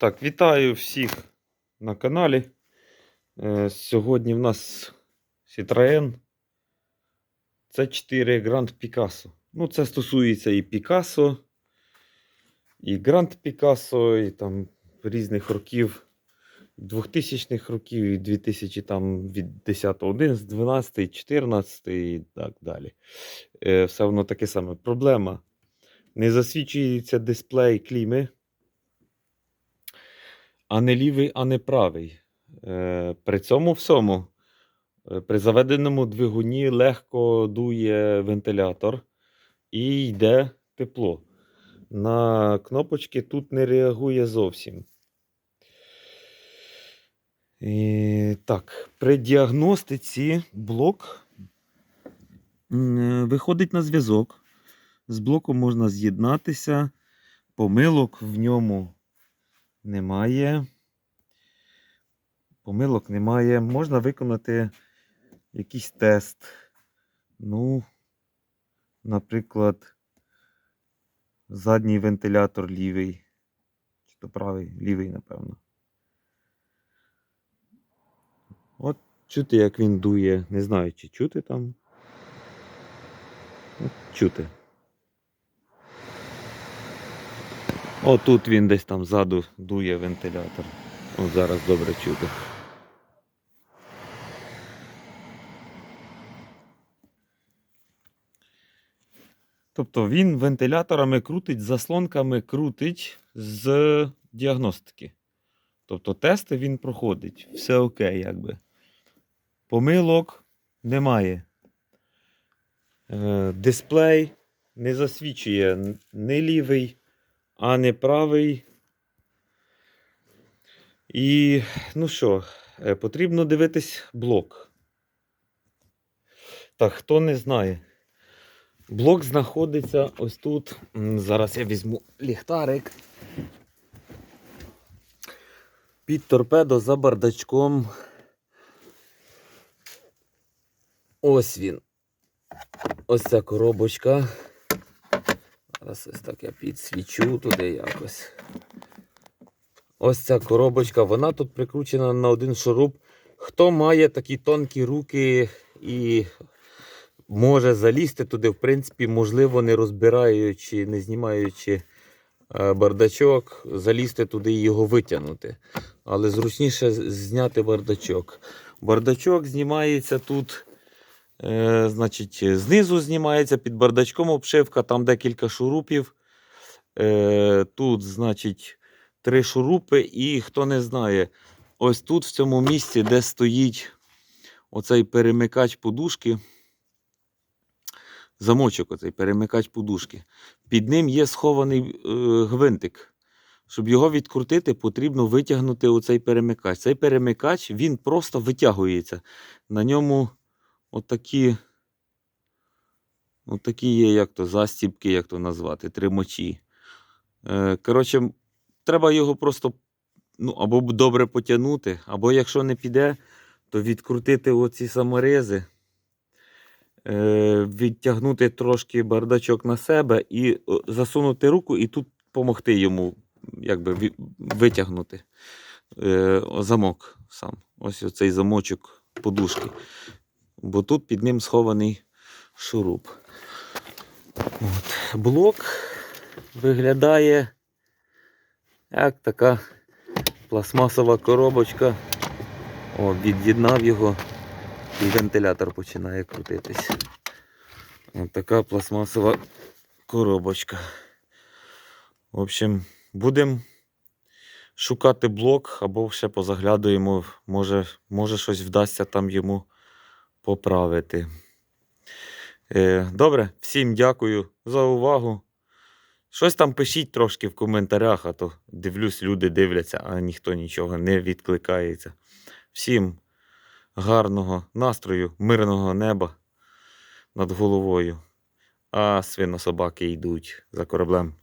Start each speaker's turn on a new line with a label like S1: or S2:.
S1: Так, вітаю всіх на каналі. Е, Сьогодні в нас Citroen C4 Grand Picasso. Ну, це стосується і Picasso, і Grand Picasso, і там різних років, 2000-х років, і 2000 там від 10, 11, 12, 14 і так далі. Е, Все воно таке саме. Проблема. Не засвічується дисплей кліми а не лівий, а не правий. Е, При цьому всьому, е, при заведеному двигуні легко дує вентилятор і йде тепло. На кнопочки тут не реагує зовсім. І, так, при діагностиці блок виходить на зв'язок. З блоком можна з'єднатися, помилок в ньому немає. Помилок немає. Можна виконати якийсь тест. Ну, наприклад, задній вентилятор лівий. Чи то правий? Лівий, напевно. От чути, як він дує. Не знаю, чи чути там. От, чути. Отут він десь там ззаду дує вентилятор. От зараз добре чути. Тобто він вентиляторами крутить, заслонками крутить з діагностики. Тобто тести він проходить. Все окей, якби. Помилок немає. Е, дисплей не засвічує не лівий, а не правий. І, ну що, е, потрібно дивитись блок. Так, хто не знає. Блок знаходиться ось тут. Зараз я візьму ліхтарик. Під торпедо за бардачком. Ось він. Ось ця коробочка. Зараз ось так я підсвічу туди якось. Ось ця коробочка, вона тут прикручена на один шуруп. Хто має такі тонкі руки і може залізти туди, в принципі, можливо, не розбираючи, не знімаючи е, бардачок, залізти туди і його витягнути. Але зручніше зняти бардачок. Бардачок знімається тут. Е, значить, знизу знімається під бардачком обшивка, там декілька шурупів. Е, тут, значить, три шурупи. І хто не знає, ось тут, в цьому місці, де стоїть оцей перемикач подушки, замочок, оцей перемикач подушки. Під ним є схований е, гвинтик. Щоб його відкрутити, потрібно витягнути оцей перемикач. Цей перемикач він просто витягується. На ньому отакі, отакі є, як то, застібки, як то назвати, тримачі. Е, коротше, треба його просто ну, або добре потягнути, або якщо не піде, то відкрутити оці саморези, е, відтягнути трошки бардачок на себе і засунути руку, і тут допомогти йому якби, витягнути е, замок сам. Ось оцей замочок подушки. Бо тут під ним схований шуруп. От. Блок виглядає як така пластмасова коробочка. О, від'єднав його і вентилятор починає крутитись. Ось така пластмасова коробочка. В общем, будемо шукати блок або ще позаглядуємо, може, може щось вдасться там йому поправити. Е, добре, всім дякую за увагу. Щось там пишіть трошки в коментарях, а то дивлюсь, люди дивляться, а ніхто нічого не відкликається. Всім гарного настрою, мирного неба над головою. А свинособаки йдуть за кораблем.